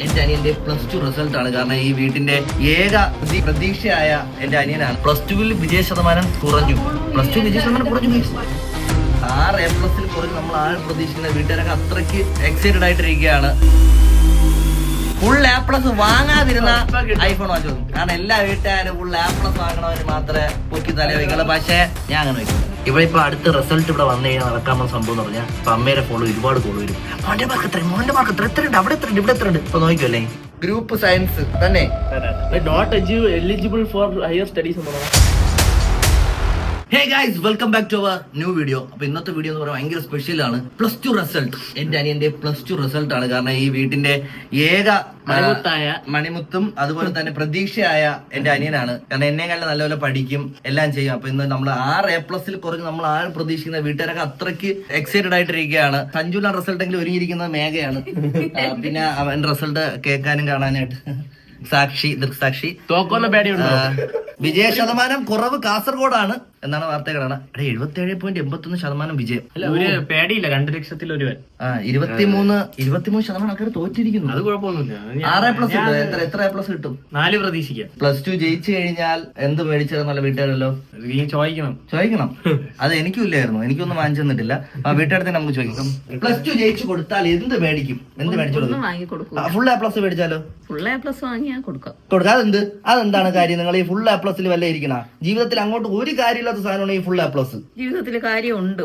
എന്റെ അനിയന്റെ plus two result ആണ്. കാരണം ഈ വീട്ടിന്റെ ഏക പ്രതി- പ്രതീക്ഷയായ എന്റെ അനിയനാണ്. പ്ലസ് ടുവിൽ വിജയ ശതമാനം കുറഞ്ഞു. പ്ലസ് ടു വിജയ ശതമാനം കുറഞ്ഞു. ആറ് എ പ്ലസിൽ കുറഞ്ഞു. നമ്മൾ ആ പ്രതീക്ഷിക്കുന്ന വീട്ടുകാരൊക്കെ അത്രയ്ക്ക് എക്സൈറ്റഡ് ആയിട്ടിരിക്കുകയാണ്. ഫുൾ എ പ്ലസ് വാങ്ങാതിരുന്ന ഐഫോൺ വാങ്ങിച്ചു കാരണം എല്ലാ വീട്ടുകാരും ഫുൾ എ പ്ലസ് വാങ്ങണവര് മാത്രമേ പൊക്കി തല വയ്ക്കുള്ളൂ പക്ഷേ ഞാൻ അങ്ങനെ വയ്ക്കും ഇവിടെ ഇപ്പൊ അടുത്ത റിസൾട്ട് ഇവിടെ വന്നു കഴിഞ്ഞാൽ നടക്കാൻ പോകുന്ന സംഭവം എന്ന് പറഞ്ഞാൽ ഇപ്പൊ അമ്മയുടെ ഫോണിൽ ഒരുപാട് കോൾ വരും. മോന്റെ മാർക്ക് എത്ര മോന്റെ മാർക്ക് എത്ര എത്ര ഉണ്ട് അവിടെ എത്ര ഉണ്ട് ഇവിടെ എത്ര ഉണ്ട് ഇപ്പൊ നോക്കിയല്ലേ ഗ്രൂപ്പ് സയൻസ് തന്നെ? Not eligible for higher studies എന്ന് പറയാം hey guys welcome back to our new video അപ്പൊ ഇന്നത്തെ വീഡിയോ എന്ന് പറയുന്നത് ഭയങ്കര സ്പെഷ്യൽ ആണ്. പ്ലസ് ടു റിസൾട്ട് എന്റെ അനിയന്റെ പ്ലസ് ടു റിസൾട്ട് ആണ്. കാരണം ഈ വീട്ടിന്റെ ഏക മണിമുത്തായ. മണിമുത്തും അതുപോലെ തന്നെ പ്രതീക്ഷയായ എന്റെ അനിയനാണ്. കാരണം എന്നെ കണ്ട് നല്ലപോലെ പഠിക്കും എല്ലാം ചെയ്യും. അപ്പൊ ഇന്ന് നമ്മൾ ആറ് എ പ്ലസിൽ കുറഞ്ഞ് നമ്മൾ ആരും പ്രതീക്ഷിക്കുന്ന വീട്ടുകാരൊക്കെ അത്രയ്ക്ക് എക്സൈറ്റഡ് ആയിട്ടിരിക്കുകയാണ്. സഞ്ജുല റിസൾട്ട് എങ്കിലും ഒരുങ്ങിയിരിക്കുന്നത് മേഘയാണ്. പിന്നെ അവൻ റിസൾട്ട് കേൾക്കാനും കാണാനായിട്ട്. സാക്ഷി ദൃക്സാക്ഷി. തോക്കോന്ന പേടിയുണ്ടോ? വിജയ ശതമാനം കുറവ് കാസർഗോഡാണ് എന്നാണ് വാർത്തകളാണ്. എടാ എഴുപത്തി ഏഴ് പോയിന്റ് എൺപത്തൊന്ന് ശതമാനം വിജയം. അല്ല ഒരു പേടിയില്ല രണ്ട് ലക്ഷത്തിൽ ഒരുവൻ ആ ഇരുപത്തിമൂന്ന് ഇരുപത്തിമൂന്ന് ശതമാനം ആൾക്കാർ തോറ്റിരിക്കുന്നു. അത് കുഴപ്പമൊന്നുമില്ല. ആറ് എ പ്ലസ് കിട്ടും. എത്ര എത്ര എ പ്ലസ് കിട്ടും? നാല് പ്രതീക്ഷിക്കാം. പ്ലസ് ടു ജയിച്ചു കഴിഞ്ഞാൽ എന്ത് മേടിച്ചതെന്നല്ല വീട്ടുകാരല്ലോ? നീ ചോദിക്കണം. ചോദിക്കണം. അത് എനിക്കും ഇല്ലായിരുന്നു. എനിക്കൊന്നും വാങ്ങിച്ചു തന്നിട്ടില്ല. ആ വീട്ടുകാരത്തിന് നമുക്ക് ചോദിക്കാം. പ്ലസ് ടു ജയിച്ചു കൊടുത്താൽ എന്ത് മേടിക്കും? എന്ത് മേടിച്ചു കൊടുക്കും? ഫുൾ എ പ്ലസ് മേടിച്ചാലോ? ഫുൾ എ പ്ലസ് വാങ്ങിയാൽ കൊടുക്കാം. കൊടുക്കാം. അതെന്ത്? അതെന്താണ് കാര്യം? നിങ്ങൾ ഈ ഫുൾ എ പ്ലസിൽ വല്ല ഇരിക്കണ? ജീവിതത്തിൽ അങ്ങോട്ട് ഒരു കാര്യമില്ലാത്ത സാധനമാണ് ഈ ഫുൾ എ പ്ലസ് ജീവിതത്തിൽ കാര്യമുണ്ട്.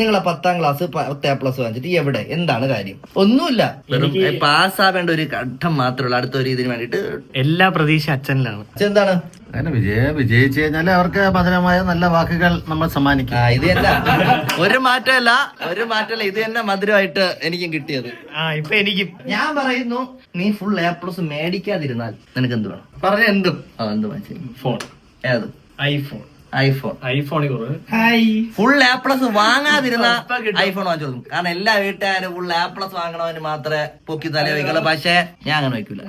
നിങ്ങളെ പത്താം ക്ലാസ് പത്ത് എ പ്ലസ് വാങ്ങിച്ചിട്ട് എവിടെ? എന്താണ് കാര്യം? ഒന്നുമില്ല. വെറും പാസ്സാവേണ്ട ഒരു ഘട്ടം മാത്രമേ ഉള്ളൂ. അടുത്ത ഒരു ഇതിന് വേണ്ടിട്ട് എല്ലാ പ്രതീക്ഷ അച്ഛനിലാണ്. അച്ഛൻ എന്താണ്? അങ്ങനെ വിജയ വിജയിച്ചു കഴിഞ്ഞാൽ അവർക്ക് മധുരമായ നല്ല വാക്കുകൾ നമ്മൾ സമ്മാനിക്കും. ആ ഇത് തന്നെ. ഒരു മാറ്റമല്ല ഒരു മാറ്റമല്ല. ഇത് തന്നെ മധുരമായിട്ട് എനിക്കും കിട്ടിയത്. ആ ഇപ്പൊ എനിക്ക്. ഞാൻ പറയുന്നു നീ ഫുൾ എ പ്ലസ് മേടിക്കാതിരുന്നാൽ നിനക്ക് എന്ത് വേണം? പറഞ്ഞ എന്തും. ആ എന്ത് ഫോൺ ഏത്? IPhone iPhone. ഐഫോണിൽ കുറവ്. ഫുൾ എ പ്ലസ് വാങ്ങാതിരുന്ന ഐഫോൺ വാങ്ങിച്ചു കൊടുക്കും. കാരണം എല്ലാ വീട്ടുകാരും ഫുൾ എ പ്ലസ് വാങ്ങണവന് മാത്രമേ പൊക്കി തല വയ്ക്കുള്ളൂ. പക്ഷേ ഞാൻ അങ്ങനെ വയ്ക്കൂല.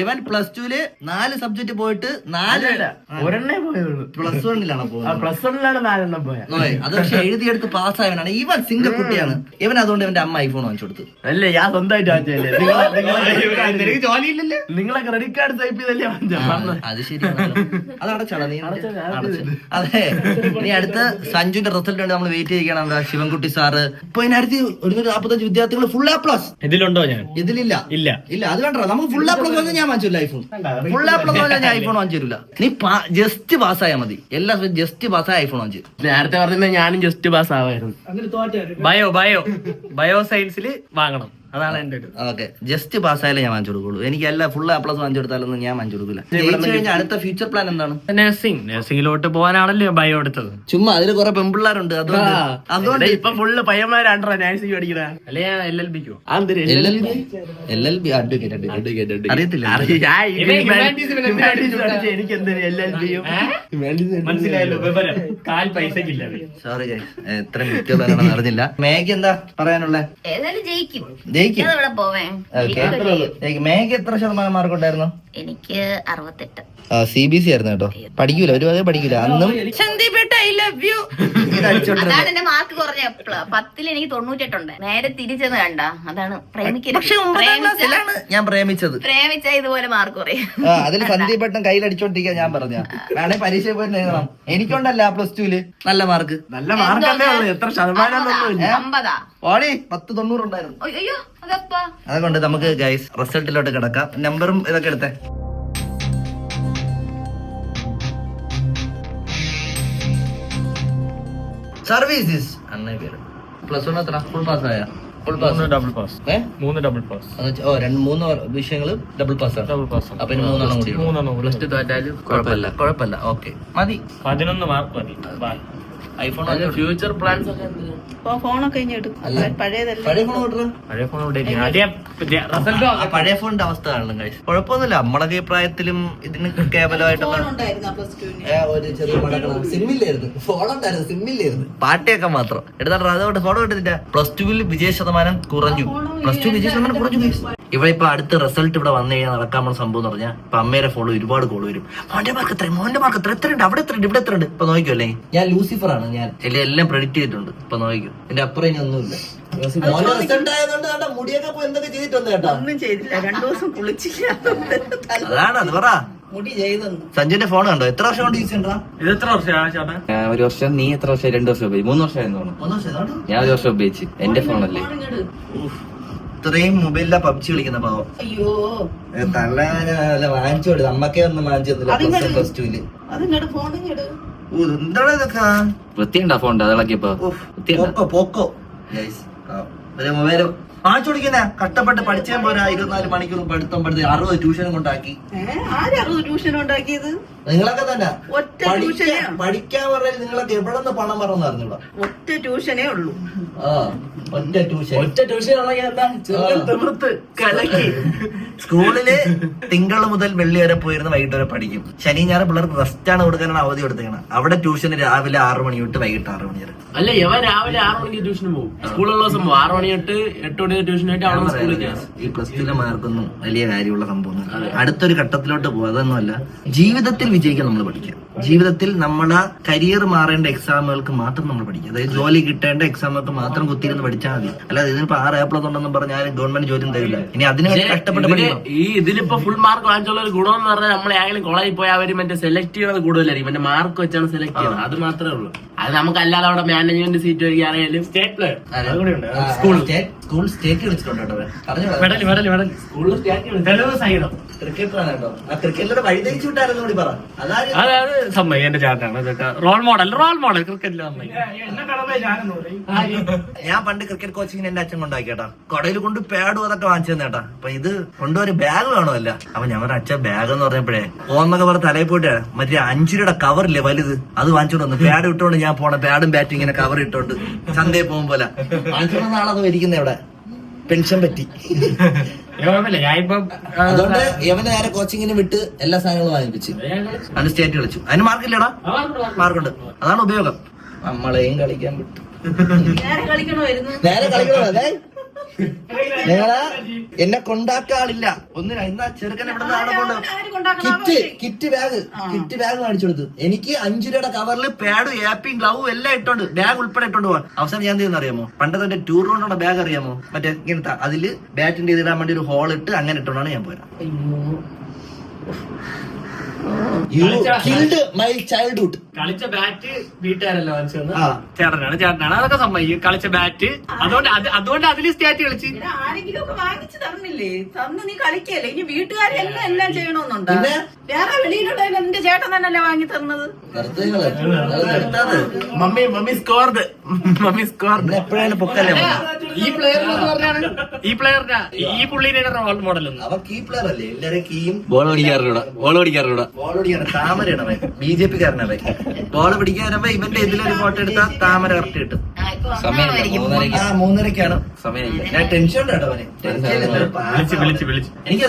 ഇവൻ പ്ലസ് ടുൽ നാല് സബ്ജക്ട് പോയിട്ട് നാല് ഒരെണ്ണേ പോയുള്ളൂ. പ്ലസ് വണ്ണിലാണ് പോകുന്നത് പ്ലസ് വണ്ണിലാണ് നാലെണ്ണം പോയത് അത് പക്ഷെ എഴുതിയെടുത്ത് പാസ്സായവനാണ്. ഇവൻ സിംഗിൾ കുട്ടിയാണ്. ഇവൻ അതുകൊണ്ട് ഇവന്റെ അമ്മ ഐഫോൺ വാങ്ങിച്ചു കൊടുത്തു. അല്ലേ ഞാൻ സ്വന്തമായിട്ട് വാങ്ങിച്ചല്ലേ നിങ്ങളെ ജോലിയില്ലല്ലേ. നിങ്ങളെ ക്രെഡിറ്റ് കാർഡ് സൈപ്പ് ചെയ്തല്ലേ വാങ്ങിച്ചത്? അത് ശരിയാണ് അത് അടച്ചാടാ നീ അതെ. നീ അടുത്ത സഞ്ജുന്റെ റിസൾട്ട് വേണ്ടി നമ്മൾ വെയിറ്റ് ചെയ്യണം എന്താ ശിവൻകുട്ടി സാറ്. ഇപ്പൊ ഇതിനടുത്ത് ഒരുന്നൂറ്റി നാപ്പത്തഞ്ച് വിദ്യാർത്ഥികൾ ഫുൾ എ പ്ലസ് ഇതിലുണ്ടോ ഞാൻ? ഇതിലില്ല. ഇല്ല. ഇല്ല അത് കണ്ടോ നമുക്ക് ഫുൾ എ പ്ലസ് വന്നാൽ ഞാൻ വാങ്ങിച്ചില്ല ഐഫോൺ ഫുൾ എ പ്ലസ് വന്നാൽ ഞാൻ ഐഫോൺ വാങ്ങിച്ചു തരില്ല നീ ജസ്റ്റ് പാസ്സായാൽ മതി. എല്ലാ ജസ്റ്റ് പാസ്സായ ഐഫോൺ വാങ്ങിച്ചു നേരത്തെ പറഞ്ഞ ഞാനും ജസ്റ്റ് പാസ് ആവായിരുന്നു. ബയോ ബയോ ബയോ സയൻസിൽ വാങ്ങണം. അതാണ് എന്റെ ഒരു ഓക്കെ. ജസ്റ്റ് പാസ്സായാലേ ഞാൻ വാങ്ങിച്ചു കൊടുക്കുള്ളൂ. എനിക്ക് എല്ലാ ഫുൾ എ പ്ലസ് വാങ്ങിച്ചു കൊടുത്താലൊന്നും ഞാൻ വാങ്ങിച്ചു കൊടുക്കില്ല ജയിച്ചു കഴിഞ്ഞാൽ അടുത്ത ഫ്യൂച്ചർ പ്ലാൻ എന്താണ്? നഴ്സിംഗ് നഴ്സിംഗിലോട്ട് പോകാനാണല്ലോ ബയോ എടുത്തത്. ചുമ്മാ അതിൽ കുറെ പെമ്പിള്ളാരുണ്ട് അതുകൊണ്ട് അതുകൊണ്ട് ഇപ്പൊ ഫുള്ള് പയ്യന്മാരാണ്ടോ നഴ്സിംഗ് പഠിക്കണ. അല്ലെ L L ബിക്കോ L L B B advocate അറിയത്തില്ല. എനിക്ക് എന്തൊരു എൽ എൽ ബിയും മനസ്സിലായല്ലോ കാൽ പൈസക്കില്ല സോറി എത്ര മിറ്റുള്ളതാണെന്ന് അറിഞ്ഞില്ല. മേഘ എന്താ പറയാനുള്ളത് ഏതായാലും ജയിക്കും. ജയിക്കും. മേഘ എത്ര ശതമാനം മാർക്ക് ഉണ്ടായിരുന്നു എനിക്ക് അറുപത്തെട്ട്. സി ബി സി ആയിരുന്നു കേട്ടോ. പഠിക്കൂല ഒരു വകെ പഠിക്കൂല. അന്നും അതാണ് എന്റെ മാർക്ക് കുറഞ്ഞ പത്തിൽ എനിക്ക് തൊണ്ണൂറ്റെട്ടുണ്ട്. നേരെ തിരിച്ചത് കണ്ട. അതാണ് പ്രേമിക്കുന്നത് ഞാൻ പ്രേമിച്ചത്. പ്രേമിച്ച ഇതുപോലെ മാർക്ക് കുറയും. ആ അതിൽ സന്ദീപ് ഏട്ടൻ കയ്യിലടിച്ചോണ്ടിരിക്കാൻ ഞാൻ പറഞ്ഞ വേണേ പരീക്ഷ പോയി എഴുതണം. എനിക്കുണ്ടല്ല പ്ലസ് ടുവിൽ നല്ല മാർക്ക്. നല്ല മാർക്കല്ലേ എത്ര ശതമാനം ഓടി പത്ത് തൊണ്ണൂറുണ്ടായിരുന്നു. അയ്യോ, അതുകൊണ്ട് നമുക്ക് ഗൈസ് റിസൾട്ടിലോട്ട് കിടക്കാം. നമ്പറും ഇതൊക്കെ എടുത്തേ. സർവീസസ് അന്നേ പേര്. പ്ലസ് വൺ എത്ര? ഫുൾ പാസ് ആയ? ഫുൾ പാസ് ഡബിൾ പാസ് ഏ? മൂന്ന് ഡബിൾ പാസ് ഓ രണ്ട് മൂന്ന് വിഷയങ്ങൾ ഡബിൾ പാസ് ആണ്. ഡബിൾ പാസ് അപ്പൊ ഇനി മൂന്നെണ്ണം കൂടി മൂന്നെണ്ണം പ്ലസ് ടു തോറ്റാലും കുഴപ്പമില്ല. കുഴപ്പമില്ല. ഓക്കെ മതി. പതിനൊന്ന് മാർക്ക് മതി. ബായ്. ഐഫോൺ ഫ്യൂച്ചർ പ്ലാൻസ് ഒക്കെ ഫോണൊക്കെ ഇനി എടുക്കും. പഴയതല്ല. പഴയ ഫോൺ പഴയ ഫോൺ പഴയ ഫോണിന്റെ അവസ്ഥ കാണണം കഴിച്ചു കുഴപ്പമൊന്നുമില്ല. നമ്മളൊക്കെ ഈ പ്രായത്തിലും ഇതിന് കേവലമായിട്ടുള്ള ഒരു ചെറിയ സിമ്മില്ലായിരുന്നു സിമ്മില്ലായിരുന്നു പാട്ടിയൊക്കെ മാത്രം. എടുത്താൽ അതോട്ട് ഫോൺ എടുത്തിട്ട് പ്ലസ് ടുവിൽ വിജയ ശതമാനം കുറഞ്ഞു. പ്ലസ് ടു വിജയ ശതമാനം കുറഞ്ഞു. ഇവിടെ ഇപ്പൊ അടുത്ത റിസൾട്ട് ഇവിടെ വന്നു കഴിഞ്ഞാൽ നടക്കാൻ പോകുന്ന സംഭവം എന്ന് പറഞ്ഞാൽ ഇപ്പൊ അമ്മയുടെ ഫോണിൽ ഒരുപാട് കോൾ വരും. മോന്റെ മാർക്ക് എത്ര മോന്റെ മാർക്ക് എത്ര എത്ര ഉണ്ട് അവിടെ എത്ര ഉണ്ട് ഇവിടെ എത്ര ഉണ്ട് ഇപ്പൊ നോക്കിയോ അല്ലേ? ഞാൻ ലൂസിഫർ ആണ്. ഞാൻ എല്ലാം എല്ലാം പ്രെഡിക്റ്റ് ചെയ്തിട്ടുണ്ട്. ഇപ്പൊ നോക്കിയോ എന്റെ അപ്പുറം ഇനി ഒന്നുമില്ല. മോന്റെ റിസൾട്ട് ആയതുകൊണ്ട് കേട്ടോ മുടിയൊക്കെ പോയി എന്തൊക്കെ ചെയ്തിട്ടുണ്ട് കേട്ടോ? ഒന്നും ചെയ്തില്ല. രണ്ടു ദിവസം കുളിച്ചില്ല. അതാണ് അത് പറ. മുടി ചെയ്തെന്ന് സഞ്ജുന്റെ ഫോൺ കണ്ടോ? എത്ര വർഷം കൊണ്ട് ഇത് എത്ര ഒരു വർഷം. നീ എത്ര വർഷം രണ്ടു വർഷം ഉപയോഗിച്ചു. മൂന്ന് വർഷം ആയിരുന്നു തോന്നുന്നു. മൂന്ന് വർഷം ഇതാണ്ടോ? ഞാൻ ഒരു വർഷം ഉപയോഗിച്ചു. എന്റെ ഫോണല്ലേ ഇത്രയും മൊബൈലിലാ പബ്ജി കളിക്കുന്ന പാവം. അയ്യോ. തള്ളാനല്ല വാങ്ങിച്ചു കൊടുത്തു. അമ്മക്കേ ഒന്നും വാങ്ങിച്ചു തന്നില്ല. പ്ലസ് ടുവിൽ അതിങ്ങട് ഫോണിങ്ങട് ഓ, എന്താണ് ഇതൊക്കെ? വൃത്തിയുണ്ടാ ഫോൺ അത് ഉഫ്, വൃത്തിയുണ്ടാ? പോക്കോ പോക്കോ. മൊബൈൽ. വാങ്ങിച്ചു കൊടുക്കുന്നേ കഷ്ടപ്പെട്ട് പഠിച്ചാൽ പോരാ. ഇരുപത്തിനാല് മണിക്കൂർ പഠിത്തം പഠിത്തം അറുപത് ട്യൂഷനും കൊണ്ടാക്കി. ആരറുപത് ട്യൂഷൻ ഉണ്ടാക്കിയത്? നിങ്ങളൊക്കെ തന്നെ. ഒറ്റ ട്യൂഷൻ? പഠിക്കാൻ പറഞ്ഞാൽ നിങ്ങളൊക്കെ എവിടെ നിന്ന് പണം പറഞ്ഞു അറിഞ്ഞൂടാ? ഒറ്റ ട്യൂഷനേ ഉള്ളൂ. ആ ഒറ്റ ട്യൂഷൻ. ഒറ്റ ട്യൂഷൻ ഉള്ളെങ്കിൽ എന്താ? ചെറുക്കൻ തിമിർത്ത് കലക്കി. സ്കൂളിൽ തിങ്കൾ മുതൽ വെള്ളി വരെ പോയിരുന്ന് വൈകിട്ട് വരെ പഠിക്കും. ശനി ഞായർ പിള്ളേർക്ക് റെസ്റ്റ് ആണ് കൊടുക്കാനാണ് അവധി കൊടുത്തേക്കണം. അവിടെ ട്യൂഷൻ രാവിലെ ആറ് മണി തൊട്ട് വൈകിട്ട് ആറ് മണി വരെ. അല്ല ഇവൻ രാവിലെ ആറ് മണിക്ക് ട്യൂഷന് പോകും. സ്കൂളുള്ള ദിവസം ആറ് മണി തൊട്ട് എട്ട് മണി അവിടെ സ്കൂളിൽ ഈ പ്ലസ് മാർക്കൊന്നും വലിയ കാര്യമുള്ള സംഭവം അടുത്തൊരു ഘട്ടത്തിലോട്ട് പോകാതൊന്നുമല്ല ജീവിതത്തിൽ വിജയിക്കാൻ നമ്മൾ പഠിക്കുക. ജീവിതത്തിൽ നമ്മളെ കരിയർ മാറേണ്ട എക്സാമുകൾക്ക് മാത്രം നമ്മൾ പഠിക്കുക. അതായത് ജോലി കിട്ടേണ്ട എക്സാമുകൾക്ക് മാത്രം കുത്തിയിരുന്ന് പഠിച്ചാൽ മതി. അല്ലാതെ ഇതിനിപ്പോ ആറ് ഏ പ്ലസ് ഉണ്ടെന്നും പറഞ്ഞാൽ ഗവൺമെന്റ് ജോലിയും തരില്ല. ഇനി അതിന് വേണ്ടി കഷ്ടപ്പെട്ട് പഠിക്കണം. ഈ ഇതിലിപ്പോ ഫുൾ മാർക്ക് വാങ്ങിച്ചുള്ള ഒരു ഗുണം എന്ന് പറഞ്ഞാൽ നമ്മളെ ആയാലും കോളേജിൽ പോയി അവർ മറ്റേ സെലക്ട് ചെയ്യുന്നത് കൂടുതലായിരിക്കും. മറ്റേ മാർക്ക് വെച്ചാണ് സെലക്ട് ചെയ്യുന്നത്. അത് മാത്രമേ ഉള്ളൂ. അത് നമുക്ക് അല്ലാതെ അവിടെ management seat വരികയാണെങ്കിലും state player school school state കളിച്ചിട്ടുണ്ട് കേട്ടോ പറഞ്ഞു? മെഡൽ മെഡൽ മെഡൽ സ്കൂളിൽ സ്റ്റേറ്റ് സഹിതം. ക്രിക്കറ്ററാണ് കേട്ടോ. ആ ക്രിക്കറ്റിലൂടെ വഴിതിരിച്ചു വിട്ടായിരുന്നു കൂടി പറ. അതായത് അതായത് സമ്മതി എന്റെ ചാട്ടാണ് റോൾ മോഡൽ റോൾ മോഡൽ സമ്മതി ഞാൻ പണ്ട് ക്രിക്കറ്റ് കോച്ചിങ്ങിന് എന്റെ അച്ഛൻ കൊണ്ടാക്കി കേട്ടാ. കടയിൽ കൊണ്ട് പേഡ് വന്നിട്ട് വാങ്ങിച്ചു തന്നേട്ടാ അപ്പൊ ഇത് കൊണ്ടൊരു ബാഗ് വേണമല്ല അപ്പൊ ഞാൻ പറഞ്ഞ അച്ഛൻ ബാഗ് എന്ന് പറഞ്ഞപ്പോഴേ ഓന്നൊക്കെ പറഞ്ഞ തലയിൽ പോയിട്ട് മറ്റേ അഞ്ചു രൂപയുടെ കവറില്ലേ വലുത്? അത് വാങ്ങിച്ചോണ്ട് വന്നു. പാഡ് ഇട്ടോണ്ട് ഞാൻ പോണ പാഡും ബാറ്റും ഇങ്ങനെ കവർ ഇട്ടോണ്ട് ചന്തയിൽ പോകുമ്പോലെ നാളത് ഇരിക്കുന്ന ഇവിടെ? പെൻഷൻ പറ്റി. അതുകൊണ്ട് യവനെ നേരെ കോച്ചിങ്ങിന് വിട്ട് എല്ലാ സാധനങ്ങളും വാങ്ങിപ്പിച്ച്. അതിന് സ്റ്റേറ്റ് കളിച്ചു. അതിന് മാർക്കില്ലടാ മാർക്കുണ്ട് അതാണ് ഉപയോഗം. നമ്മളെയും കളിക്കാൻ വിട്ടു. നേരെ കളിക്കണോ നേരെ കളിക്കണോ? അതെ. നിങ്ങളാ എന്നെ കൊണ്ടാക്കാളില്ല. ഒന്നിനാ ഇന്നാ ചെറുക്കൻ ഇവിടെ? Kit kit bag kit bag കാണിച്ചു കൊടുത്തു. എനിക്ക് അഞ്ചു രൂപയുടെ കവറിൽ പാഡും ആപ്പിയും ഗ്ലൗവും എല്ലാം ഇട്ടുണ്ട് ബാഗ് ഉൾപ്പെടെ ഇട്ടുണ്ട് പോവാൻ. അവസാനം ഞാൻ ചെയ്യുന്ന അറിയാമോ? പണ്ടത്തെ എന്റെ ടൂർ കൊണ്ടുള്ള ബാഗ് അറിയാമോ? മറ്റേ ഇങ്ങനത്തെ അതിൽ ബാറ്റിന്റെ ഇതിടാൻ വേണ്ടി ഒരു ഹോൾ ഇട്ട് അങ്ങനെ ഇട്ടോണ്ടാണ് ഞാൻ പോയത്. യു കിൽഡ് മൈ ചൈൽഡ്ഹുഡ് കളിച്ച ബാറ്റ് വീട്ടുകാരല്ല വാങ്ങിച്ചത് ആ. ചേട്ടനാണ് ചേട്ടനാണ്. അതൊക്കെ സമ്മതിക്കും. കളിച്ച ബാറ്റ് അതുകൊണ്ട് അത് അതുകൊണ്ട് അതിൽ സ്റ്റാറ്റ് കളിച്ച്. ആരെങ്കിലും ഒക്കെ വാങ്ങിച്ചു തന്നില്ലേ? തന്ന് നീ കളിക്കല്ലേ? ഇനി വീട്ടുകാരെല്ലാം എല്ലാം ചെയ്യണമെന്നുണ്ടോ പിന്നെ? വേറെ വെളിയിലുള്ള എന്റെ ചേട്ടൻ തന്നെയല്ലേ വാങ്ങി തന്നത്? Mummy mummy scored mummy corner എപ്പോഴാണ് പൊക്കല്ലേ ഈ പ്ലെയർ പറഞ്ഞാണ് ഈ പ്ലെയറിന്റെ ഈ പുള്ളിയുടെ റോൾ മോഡൽ ഒന്ന് അവൻ കീ പ്ലെയർ അല്ലേ? എല്ലാരും കീയും ബോൾ പിടിക്കാറിലൂടെ ബോൾ പിടിക്കാറിലൂടെ ബോൾ പിടിക്കാണ് താമരയാണ് ബി ജെ പി കാരനവൻ ബോൾ പിടിക്കാനവൻ ഇവന്റെ ഇതിലൊരു ഫോട്ടോ എടുത്താൽ താമര കറക്റ്റ് കിട്ടും. മൂന്നരക്കാണ് ഞാൻ ടെൻഷൻ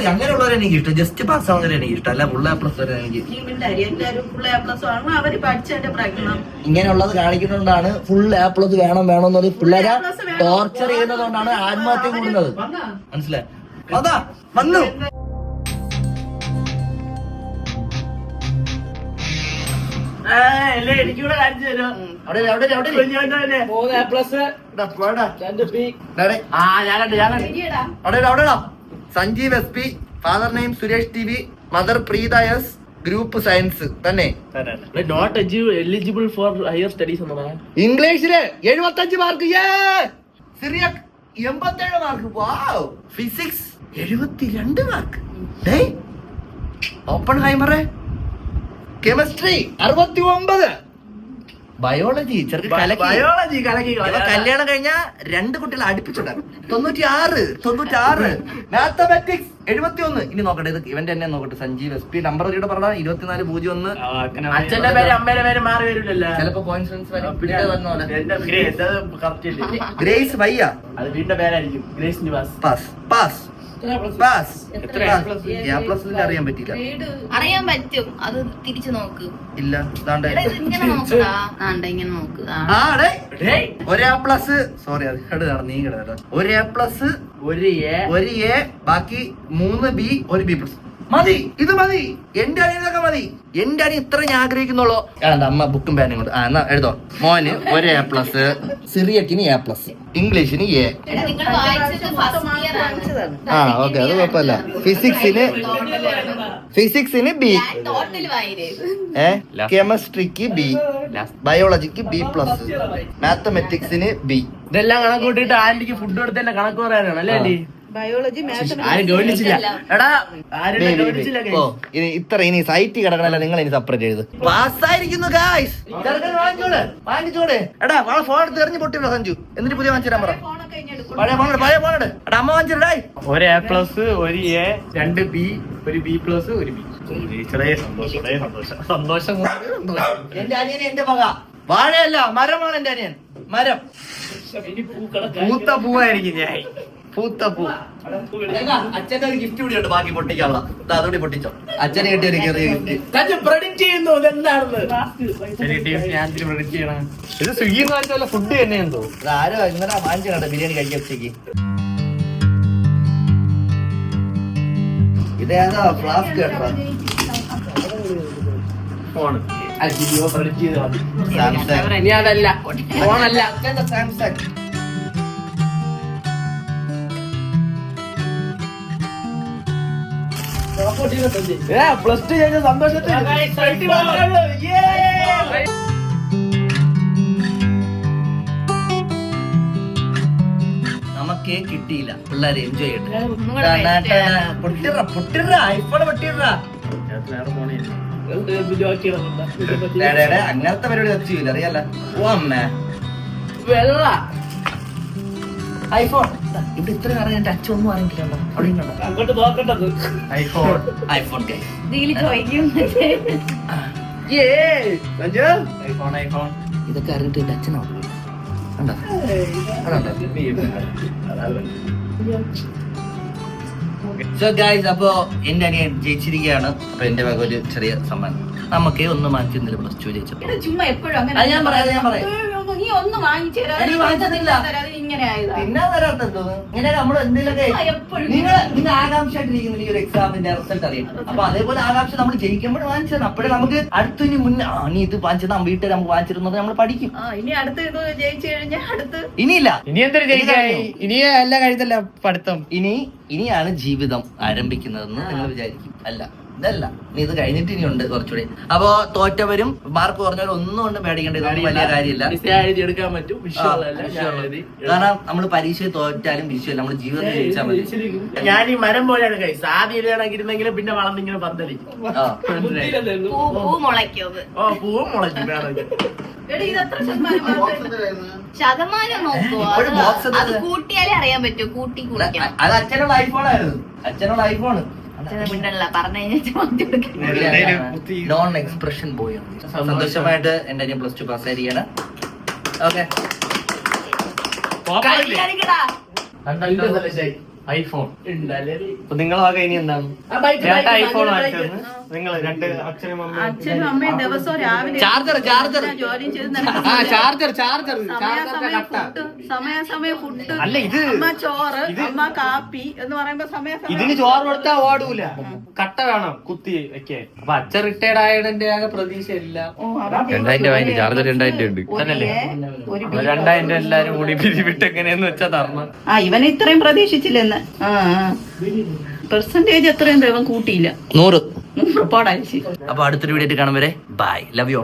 അങ്ങനെയുള്ളവരെ എനിക്ക് ഇഷ്ടം ജസ്റ്റ് പാസ് ആവുന്നവരെ എനിക്ക് ഇഷ്ടം അല്ല ഫുൾ പ്ലസ് വരെ എനിക്ക് എ പ്ലസ് ആണ്? അവർ പഠിച്ചതിന്റെ പ്രകടനം. ഇങ്ങനെയുള്ളത് കാണിക്കുന്നതുകൊണ്ടാണ് ഫുൾ എ പ്ലസ് വേണം വേണം എന്ന് പറഞ്ഞ് പിള്ളേരെ ടോർച്ചർ ചെയ്യുന്നതുകൊണ്ടാണ് ആത്മഹത്യ കൂടുന്നത്. മനസ്സിലായി? അതാ വന്നു. എനിക്കൂടെ കാണിച്ചു തരും അവിടെ അവിടെ അവിടെ ഇരി. മൂന്ന് എ പ്ലസ്. രണ്ട് ആ അവിടെ ഇടാ, അവിടെ ഇടാ. Sanjeev S P father name Suresh T V mother Preetha S group science തന്നെ. Not eligible for higher studies എന്ന് പറയാൻ ഇംഗ്ലീഷിൽ എഴുപത്തഞ്ച് മാർക്ക് സിറിയക് എൺപത്തേഴ് മാർക്ക്. വാവ്. ഫിസിക്സ് എഴുപത്തിരണ്ട് മാർക്ക്. ഓപ്പൺ ഹൈമറെ കെമിസ്ട്രി അറുപത്തി ഒമ്പത് ബയോളജി ചെറുക്ക് കലക്കി. ബയോളജി കലക്കി ഇവ കല്യാണം കഴിഞ്ഞ രണ്ട് കുട്ടികളെ അടുപ്പിച്ചുണ്ടാകും തൊണ്ണൂറ്റി ആറ് തൊണ്ണൂറ്റി ആറ് മാത്തമാറ്റിക്സ് എഴുപത്തി ഒന്ന് ഇനി നോക്കട്ടെ ഇത് ഇവന്റെ തന്നെ നോക്കട്ടെ സഞ്ജീവ് എസ് പി. നമ്പർ ഇവിടെ പറഞ്ഞ ഇരുപത്തിനാല് പൂജ്യം ഒന്ന്. അച്ഛന്റെ പേര് അമ്മയുടെ പേര് മാറി വരില്ലല്ലോ. ചിലപ്പോ കോൺഫിഡൻസ് ഗ്രേസ് വയ്യ. അത് വീടിന്റെ പേരായിരിക്കും. ഗ്രേസ് നിവാസ് പാസ് പാസ് എത്ര എ പ്ലസ് അറിയാൻ പറ്റില്ല അറിയാൻ പറ്റും. അത് തിരിച്ചു നോക്ക്. ഇല്ല ഒരു എ പ്ലസ് സോറി അത് കേട് നീ കേട്ടോ. ഒരു എ പ്ലസ് ഒരു എ ഒരു എ ബാക്കി മൂന്ന് ബി ഒരു ബി പ്ലസ് മതി ഇത് മതി. എന്റെ അനിയനൊക്കെ മതി. എന്റെ അനിയൻ ഇത്ര ഞാൻ ആഗ്രഹിക്കുന്നുള്ളൂ. എന്താ അമ്മ ബുക്കും പേനും കൊണ്ട്. ആ എന്നാ എഴുതോ മോന് ഒരു എ പ്ലസ് സിറിയക്കിന് എ പ്ലസ് ഇംഗ്ലീഷിന് എ ആ ഓക്കെ അത് കുഴപ്പമില്ല. ഫിസിക്സിന് ഫിസിക്സിന് ബി ഏ? കെമിസ്ട്രിക്ക് ബി ബയോളജിക്ക് ബി പ്ലസ് മാത്തമെറ്റിക്സിന് ബി ഇതെല്ലാം കണക്ക് കൂട്ടിയിട്ട് ആന്റിക്ക് ഫുഡ് കൊടുത്തല്ലേ കണക്ക് പറയാനാണ് അല്ലേ ബയോളജി ആരും ഗവനിച്ചില്ല എടാ ആരും ഗവനിച്ചില്ല ഓ ഇനി ഇത്ര ഇനി സൈറ്റ് കിടക്കണല്ല നിങ്ങൾ ഇനി സെപ്പറേറ്റ് എഴുത് പാസ്സായിരിക്കുന്നു ഗായ്സ് വാങ്ങിച്ചോടെ വാങ്ങിച്ചോട്. എടാ വാളെ ഫോൺ എടുത്ത് എറിഞ്ഞു പൊട്ടിയോ സഞ്ജു. എന്നിട്ട് പുതിയ വാങ്ങിച്ചു തരാൻ പറ. പഴയ ഫോൺ പഴയ ഫോൺ എടാ അമ്മ വാങ്ങിച്ചിടായി ഒരു എ പ്ലസ് ഒരു എ രണ്ട് ബി ഒരു ബി പ്ലസ് ഒരു ബി ചെറിയ സന്തോഷം സന്തോഷം. സന്തോഷം കൊണ്ട്. സന്തോഷം. എന്റെ അനിയൻ എന്റെ മക. വാഴയല്ല മരമാണ് എന്റെ അനിയൻ. മരം. പൂത്ത പൂവായിരിക്കും ഞാൻ. പൂത്ത പൂ അച്ഛന്റെ ഒരു ഗിഫ്റ്റ് കൂടി ഉണ്ട് ബാക്കി പൊട്ടിക്കാനുള്ള. അതുകൂടി പൊട്ടിച്ചോ. അച്ഛനെ കിട്ടിയ ഒരു ചെറിയ ഗിഫ്റ്റ് പ്രഡിക്റ്റ് ചെയ്യുന്നു ഇതെന്താണെന്ന്? ശരി ടീം ഞാൻ എന്തിനു പ്രൊഡിക്റ്റ് ചെയ്യണം? ഇത് സ്വിഗ്ഗി ഫുഡ് തന്നെ എന്തോ ആരോ ഇന്നലെ വാങ്ങിച്ചാണ് ബിരിയാണി കഴിക്കാൻ ഉച്ചയ്ക്ക് ഇതേതാ ഫ്ലാസ്ക് കേട്ടോ. ഫോൺ അയ്യോ പ്രഡിക്റ്റ് ചെയ്ത് സാംസങ് ഫോണല്ല സാംസങ് പ്ലസ് ടു കഴിഞ്ഞ സന്തോഷത്തിൽ. നമുക്കേ കിട്ടിയില്ല. പിള്ളേരെ എൻജോയ് ചെയ്യട്ടെ. പൊട്ടിറ ഐഫോൺ ഫോണേ അങ്ങനത്തെ പരിപാടി വെച്ചില്ല അറിയാലോ? ഓ അമ്മേ. വെള്ള. ഐഫോൺ. ഇവിടെ ഇത്ര അറിയാൻ എന്റെ അച്ഛൻ ഒന്നും അറിയില്ല അവിടെ. അങ്ങോട്ട് നോക്കണ്ടത് ഐഫോൺ. IPhone iPhone iPhone. ഇതൊക്കെ അറിഞ്ഞിട്ട് എന്റെ അച്ഛനാ കണ്ടോ? സോ ഗായ്സ് അപ്പോ എന്റെ അനിയൻ ജയിച്ചിരിക്കുകയാണ്. അപ്പൊ എന്റെ വക ഒരു ചെറിയ സമ്മാനം. നമുക്ക് ഒന്ന് മാറ്റി മാറ്റുന്നില്ല പ്ലസ് ടു ജയിച്ചപ്പോ എടാ, ചുമ്മാ എപ്പോഴും അങ്ങനെ അത് ഞാൻ പറയാം, ഞാൻ പറയാം. നീ ഒന്ന് വാങ്ങിച്ചു. ഇങ്ങനെ നമ്മൾ എന്തെങ്കിലുമൊക്കെ ആ, എപ്പോഴും. നിങ്ങൾ നിങ്ങൾ ആകാംക്ഷയായിട്ടിരിക്കുന്ന ഈ ഒരു എക്സാമിന്റെ റിസൾട്ട് അറിയാം അപ്പൊ അതേപോലെ ആകാംക്ഷ നമ്മൾ ജയിക്കുമ്പോൾ വാങ്ങിച്ചത് അപ്പോഴേ നമുക്ക് മുന്നേ ആ നീ ഇത് വാങ്ങിച്ചത് നമ്മ വീട്ടിൽ നമുക്ക് വാങ്ങിച്ചിരുന്നത് നമ്മൾ പഠിക്കും. ആ ഇനി അടുത്ത ഇത് ജയിച്ചു കഴിഞ്ഞാൽ അടുത്ത് ഇനിയില്ല. ഇനി എന്തൊരു ജയിക്കായി കഴിഞ്ഞു. ഇനി എല്ലാം കഴിഞ്ഞല്ല പഠിത്തം. ഇനി ഇനിയാണ് ജീവിതം ആരംഭിക്കുന്നതെന്ന് നിങ്ങൾ വിചാരിക്കും. അല്ല. ഇതല്ല. ഇനി ഇത് കഴിഞ്ഞിട്ട് ഇനി ഉണ്ട് കുറച്ചുകൂടി. അപ്പോ തോറ്റവരും മാർക്ക് കുറഞ്ഞവരും ഒന്നും കൊണ്ട് പേടിക്കേണ്ട ഇതൊന്നും വലിയ കാര്യമില്ല. എഴുതി എടുക്കാൻ പറ്റും. കാരണം നമ്മൾ പരീക്ഷ തോറ്റാലും വിഷയമല്ല നമ്മൾ ജീവിതത്തിൽ ജയിച്ചാൽ മതി. ഞാൻ ഈ മരം പോലെയാണ് കൈ സാധ്യതയാണെങ്കിരുന്നെങ്കിലും പിന്നെ വളർന്നിങ്ങനെ പന്തലിക്കും. ഓ പൂവും മുളയ്ക്കും. വേണമെങ്കിൽ എടി ഇത് എത്ര ശതമാനം നോക്കുവോ? അത് കൂട്ടിയാലേ അറിയാൻ പറ്റൂ. കൂട്ടി കുടിക്കണം അത് അച്ഛനുള്ള ഐഫോൺ ആയിരുന്നു. അച്ഛനുള്ള ഐഫോൺ നോൺ എക്സ്പ്രഷൻ ബോയ് സന്തോഷമായിട്ട് എന്റെ അനിയൻ പ്ലസ് ടു പാസ് ആയിരിക്കണം ഓക്കെ ഐഫോൺ നിങ്ങളാകെ ഇനി എന്താണ്? ഐഫോൺ വാങ്ങിച്ചത് നിങ്ങൾ രണ്ട് അച്ഛനും അമ്മയും അച്ഛനും അമ്മയും ദിവസവും രാവിലെ ചാർജർ ചാർജർ. ജോലി ചെയ്ത് ആ ചാർജർ ചാർജർ സമയാസമയം ഫുഡ് സമയാസമയം ഫുഡ് അല്ല, ഇത് അമ്മ ചോറ് അമ്മ കാപ്പി എന്ന് പറയുമ്പോ സമയാസമയം ഇതിന് ചോറ് കൊടുത്താ ഓടൂല. കട്ട വേണം കുത്തി വെക്കാൻ അപ്പൊ അച്ഛൻ റിട്ടയർഡ് ആയതിന്റെ ആകെ പ്രതീക്ഷ ഇല്ല രണ്ടായിരം രൂപ ചാർജർ രണ്ടായിരം ഉണ്ട്. ഒരു തന്നല്ലേ? രണ്ടായിരം രൂപ എല്ലാരും കൂടി പിരിവിട്ട് എങ്ങനെയെന്ന് വെച്ചാ തരണം ആ ഇവനെ ഇത്രയും പ്രതീക്ഷിച്ചില്ലെന്ന്. ആ പെർസെന്റേജ് എത്രയും ദൈവം കൂട്ടിയില്ല. നൂറ്. അപ്പൊ അടുത്തൊരു വീഡിയോ കാണും വരെ. Bye love you